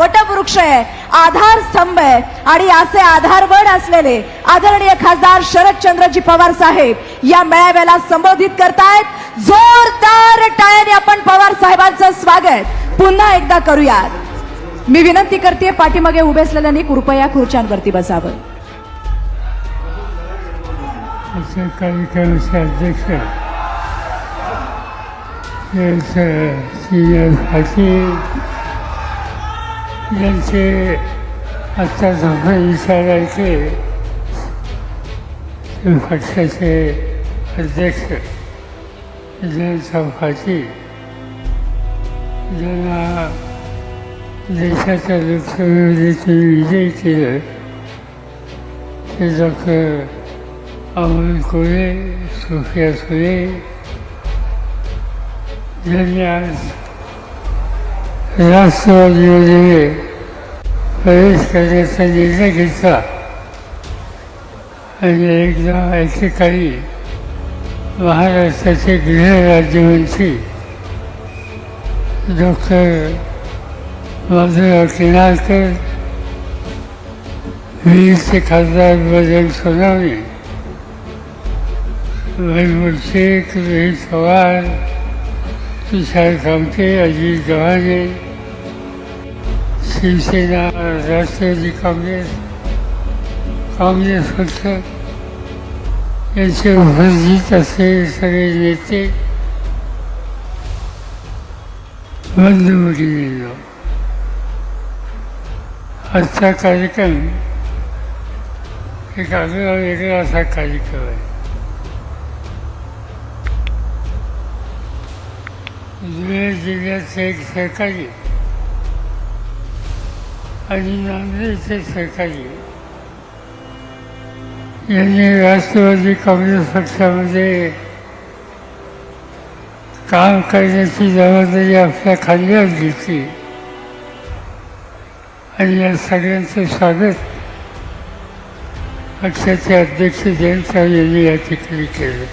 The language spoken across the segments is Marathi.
वटवृक्ष आहे आधार स्तंभ आहे. आणि असे आधारवड असलेले आदरणीय खासदार शरदचंद्रजी पवार साहेब या मेळाव्याला संबोधित करतायत. जोरदार टाळ्याने आपण पवार साहेबांचं स्वागत. पुन्हा एकदा करूयात. मी विनंती करते पाठीमागे उभे असलेल्यांनी कृपया खुर्च्यांवरती बसावं. अध्यक्ष ज्यांचे आत्ता झोपे विचारायचे ते पक्षाचे अध्यक्ष जयंत ज्यांना देशाच्या लोकसभेमध्ये विजय केलं ते डॉक्टर अमोल कोळे सोफिया सुळे ज्यांनी आज राष्ट्रवादीमध्ये प्रवेश करण्याचा निर्णय घेतला. आणि एकदा एकेकाळी महाराष्ट्राचे गृहराज्यमंत्री डॉक्टर माधवराव किनाळकर वीरचे खासदार बदल सोनावणे महबूब शेख रोहित पवार तुषार कामते अजित गव्हाणे शिवसेना राष्ट्रवादी काँग्रेस काँग्रेस पक्ष यांचे उपस्थित असलेले सगळे नेते बंधुभगिनींनो आजचा कार्यक्रम एक आगळा वेगळा असा कार्यक्रम आहे. धुळे जिल्ह्याचे एक सहकारी आणि नांदेडचे सरकारी यांनी राष्ट्रवादी काँग्रेस पक्षामध्ये काम करण्याची जबाबदारी आपल्या खांद्यावर घेतली. आणि या सगळ्यांचं स्वागत पक्षाचे अध्यक्ष जयंत साहेब यांनी या ठिकाणी केलं.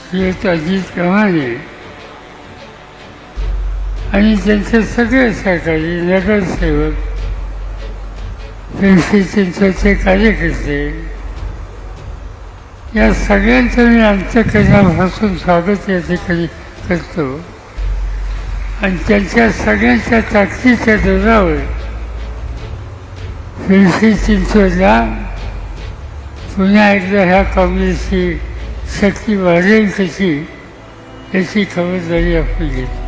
श्रीयुत अजित गव्हाणे आणि त्यांचे सगळे सहकारी नगरसेवक त्यांचे चिंचवडचे कार्यकर्ते या सगळ्यांचं मी अंतकरणापासून स्वागत या ठिकाणी करतो. आणि त्यांच्या सगळ्यांच्या ताकदीच्या दरावर पिंपरी चिंचवडला पुन्हा एकदा ह्या काँग्रेसची शक्ती वाढेल कशी याची खबरदारी आपण घेतली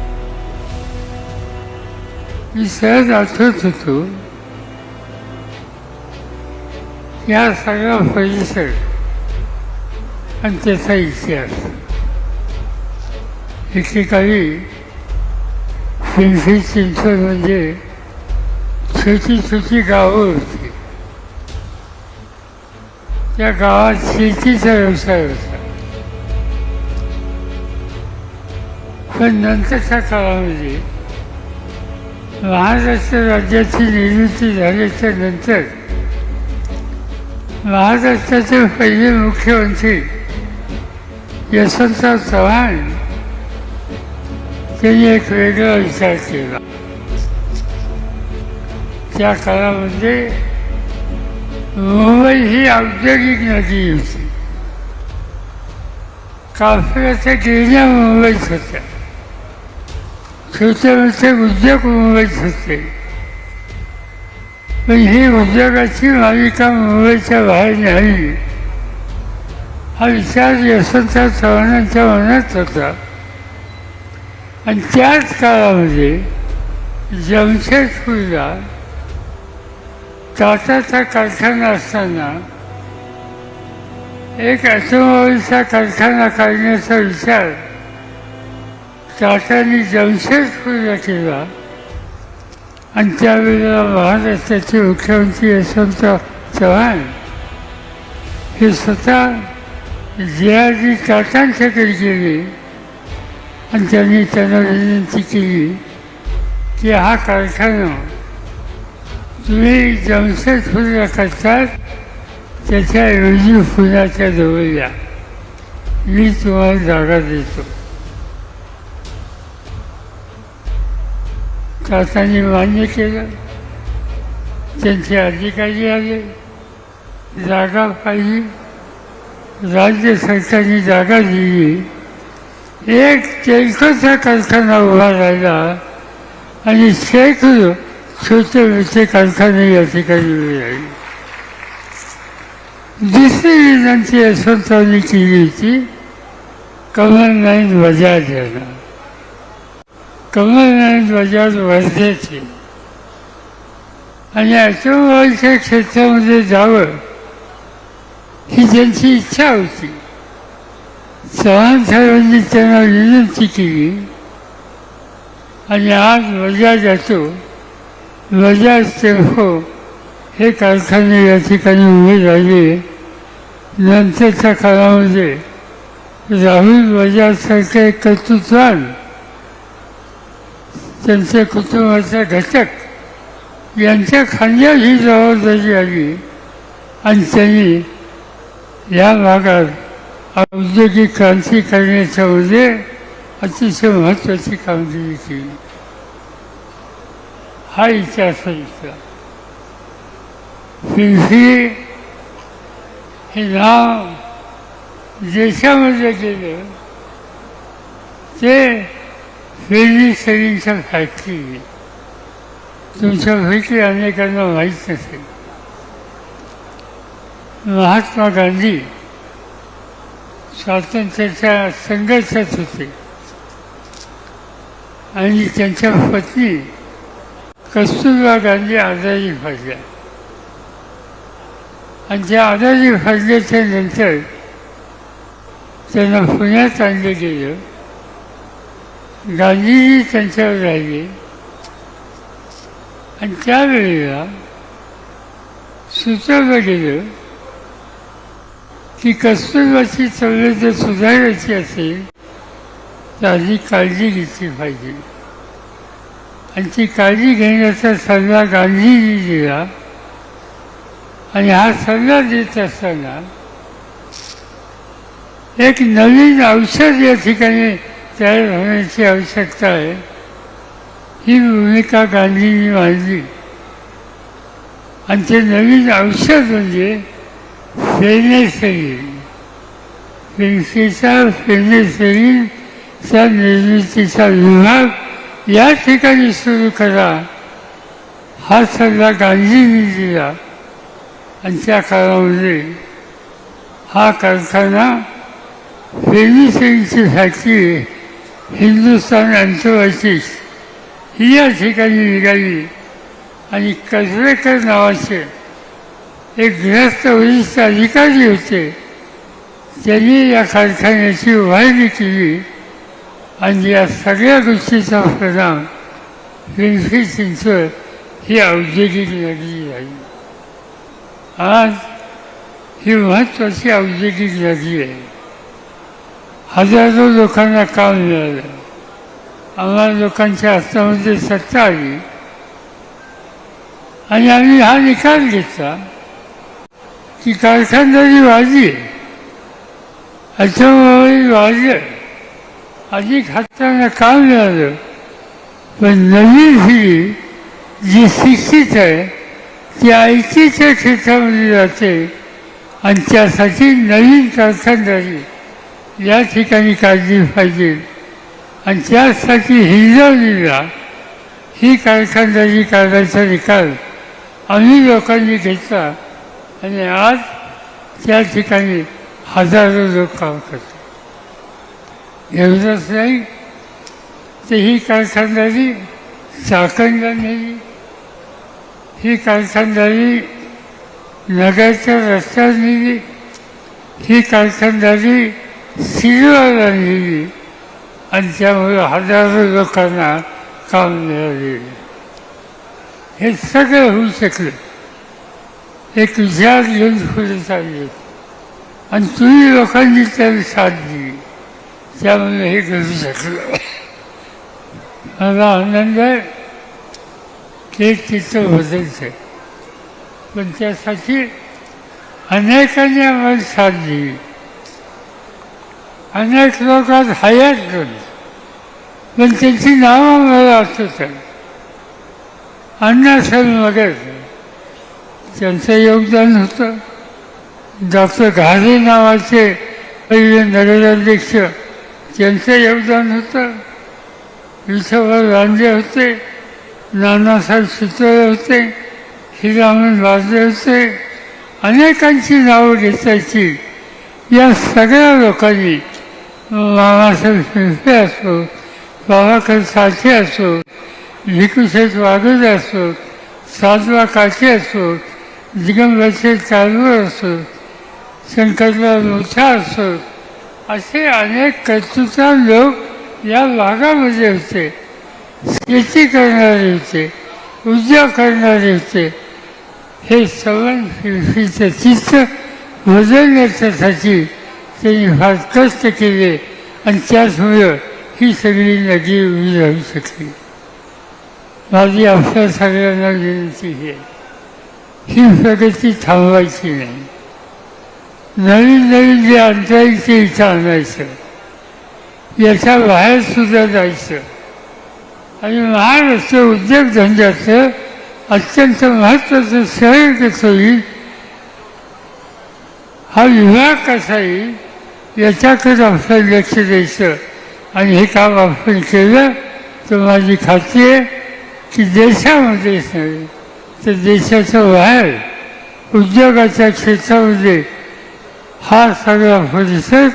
मी सहज आठवत होतो. या सगळा परिसर आणि त्याचा इतिहास. एकेकाळी पिंपरी चिंचवड म्हणजे छोटी छोटी गावं होती. त्या गावात शेतीचा व्यवसाय होता. पण नंतरच्या काळामध्ये महाराष्ट्र राज्याची निर्मिती झाल्याच्यानंतर महाराष्ट्राचे पहिले मुख्यमंत्री यशवंतराव चव्हाण त्यांनी एक वेगळा विचार केला. त्या काळामध्ये मुंबई ही औद्योगिक नदी होती. काफल्याच्या गिरण्या मुंबईत होत्या. छोटे मोठे उद्योग मुंबईत होते पण ही उद्योगाची मालिका मुंबईच्या बाहेर नाही. हा विचार यशवंतराव चव्हाणांच्या मनात होता. आणि त्याच काळामध्ये जमशेदपूरला टाटाचा कारखाना असताना एक ॲटोमोबाईलचा कारखाना काढण्याचा विचार टाटाने जमशेदपूरला केला. आणि त्यावेळेला महाराष्ट्राचे मुख्यमंत्री यशवंत चव्हाण हे स्वतः जयाजी आर टाटांच्याकडे गेले. आणि त्यांनी त्यांना विनंती केली की हा कारखाना तुम्ही जमशेदपूरला करतात त्याच्याऐवजी पुण्याच्या जवळ या. मी तुम्हाला जागा देतो. शासनाने मान्य केलं. त्यांचे अधिकारी आले. जागा पाहिजे राज्य सरकारने जागा दिली. एक तेलकटचा कारखाना उभा राहिला आणि शेकडो छोटे मोठे कारखाने या ठिकाणी उभे राहिले. दुसरी विनंती यशवंतरावनी केली होती. कमलनाईन बजाज यांना. कमलनाईन बजाज वर्ध्याचे आणि ऑटोमोबाईलच्या क्षेत्रामध्ये जावं ही त्यांची इच्छा होती. चव्हाण साहेबांनी त्यांना विनंती केली. आणि आज बजाज ऑटो बजाज टेम्पो हे कारखाने या ठिकाणी उभे राहिले. नंतरच्या काळामध्ये राहुल बजाजसारखे एक कर्तृत्वान त्यांच्या कुटुंबाचा घटक. यांच्या खांद्यात ही जबाबदारी आली आणि त्यांनी या भागात औद्योगिक क्रांती करण्याच्यामध्ये अतिशय महत्त्वाची कामगिरी केली. हा इतिहास आहे इथला पिंपरी हे नाव देशामध्ये गेलं ते फेरीसरींच्या फॅक्टरी तुमच्यापैकी अनेकांना माहीत नसेल. महात्मा गांधी स्वातंत्र्याच्या संघर्षात होते. आणि त्यांच्या पत्नी कस्तुरबा गांधी आजारी भाजल्या आणि त्या आजारी भाजल्याच्या नंतर त्यांना पुण्यात आणलं गेलं. गांधीजी त्यांच्यावर राहिले आणि त्यावेळेला सुचवलं गेलं की कस्तुरबाची तब्येत जर सुधारायची असेल तर आधी काळजी घेतली पाहिजे. आणि ती काळजी घेण्याचा सल्ला गांधीजी दिला आणि हा सल्ला देत असताना एक नवीन औषध या ठिकाणी तयार होण्याची आवश्यकता आहे. ही भूमिका गांधींनी मांडली. आणि ते नवीन औषध म्हणजे फेनेसरीन पेन्सिलचा फेनेसरीनचा निर्मितीचा विभाग या ठिकाणी सुरू करा. हा सल्ला गांधींनी दिला. आणि त्या काळामध्ये हा कारखाना फेनिसिंगची फॅक्टरी हिंदुस्तान अँथोबायसिस ही या ठिकाणी निघाली. आणि कसरेकर नावाचे एक ग्रस्त वरिष्ठ अधिकारी होते. त्यांनी या कारखान्याची उभारणी केली. आणि या सगळ्या गोष्टीचा परिणाम पिंपरी चिंचवड ही औद्योगिक नगरी झाली आज ही महत्त्वाची औद्योगिक नगरी आहे. हजारो लोकांना काम मिळालं आम्हाला लोकांच्या हातामध्ये सत्ता आली आणि आम्ही हा निकाल घेतला की कारखानदारी वाढली अर्थमोबाईल वाढलं अधिक हातांना काम मिळालं पण नवीन ही जी शिक्षित आहे ती आयटीच्या क्षेत्रामध्ये जाते आणि त्यासाठी नवीन कारखानदारी या ठिकाणी काळजी पाहिजे. आणि त्यासाठी हिंजवणीला ही कारखानदारी काढायचा निकाल आम्ही लोकांनी घेतला. आणि आज त्या ठिकाणी हजारो लोक काम करतात. एवढंच नाही तर ही कारखानदारी चाकणला नेली ही कारखानदारी नगरच्या रस्त्यावर नेली ही कारखानदारी सिरियल लिहिली आणि त्यामुळे हजारो लोकांना काम मिळालेले हे सगळं होऊ शकलं. एक विचार घेऊन पुढे चालले. आणि तुम्ही लोकांनी त्याला साथ दिली. त्यामुळे हे करू शकलं. मला आनंद आहे ते तिथं बदलतं पण त्यासाठी अनेकांनी आम्हाला साथ दिली. अनेक लोक हयात गेले पण त्यांची नावं मला असत अण्णासाहेब वगैरे त्यांचं योगदान होतं. डॉक्टर घारे नावाचे पहिले नगराध्यक्ष त्यांचं योगदान होतं. विठोबा रांजे होते नानासाहेब सुतळे होते हिरामन वाजे होते. अनेकांची नावं घेतायची या सगळ्या लोकांनी मामासाहेब शिंपे असो बाबासाहेब साठे असो भिकुशेठ वाघोरे असो साधवा काटे असो दिगंबरचे चालवर असो शंकरराव मोठा असो असे अनेक कर्तृत्वान लोक या भागामध्ये होते. शेती करणारे होते उद्योग करणारे होते. हे सवन शिल्पीचं चित्र बदलण्याच्यासाठी त्यांनी फार कष्ट केले आणि त्याचमुळं ही सगळी नदी उभी राहू शकली. माझी आपल्या सगळ्यांना विनंती आहे. ही प्रगती थांबवायची नाही. नवीन नवीन जे आणता येईल ते इथं आणायचं याच्या बाहेर सुद्धा जायचं आणि महाराष्ट्र उद्योगधंद्याचं अत्यंत महत्त्वाचं शहर कसं होईल? हा विभाग कसा येईल? याच्याकडे आपलं लक्ष द्यायचं. आणि हे काम आपण केलं तर माझी खात्री आहे की देशामध्येच नाही तर देशाच्या बाहेर उद्योगाच्या क्षेत्रामध्ये हा सगळा परिसर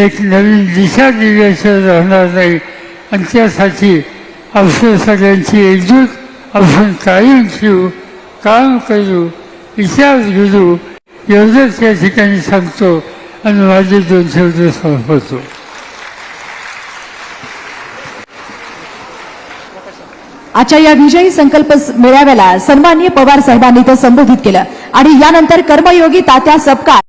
एक नवीन दिशा दिल्याशिवाय राहणार नाही. आणि त्यासाठी आपल्या सगळ्यांची एकजूट आपण कायम ठेवू काम करू इतिहास घडू एवढंच या ठिकाणी सांगतो. आणि माझे दोन शब्द संपवतो आजच्या या विजयी संकल्प मेळाव्याला सन्माननीय पवार साहेबांनी तर संबोधित केलं. आणि यानंतर कर्मयोगी तात्या सपकाळ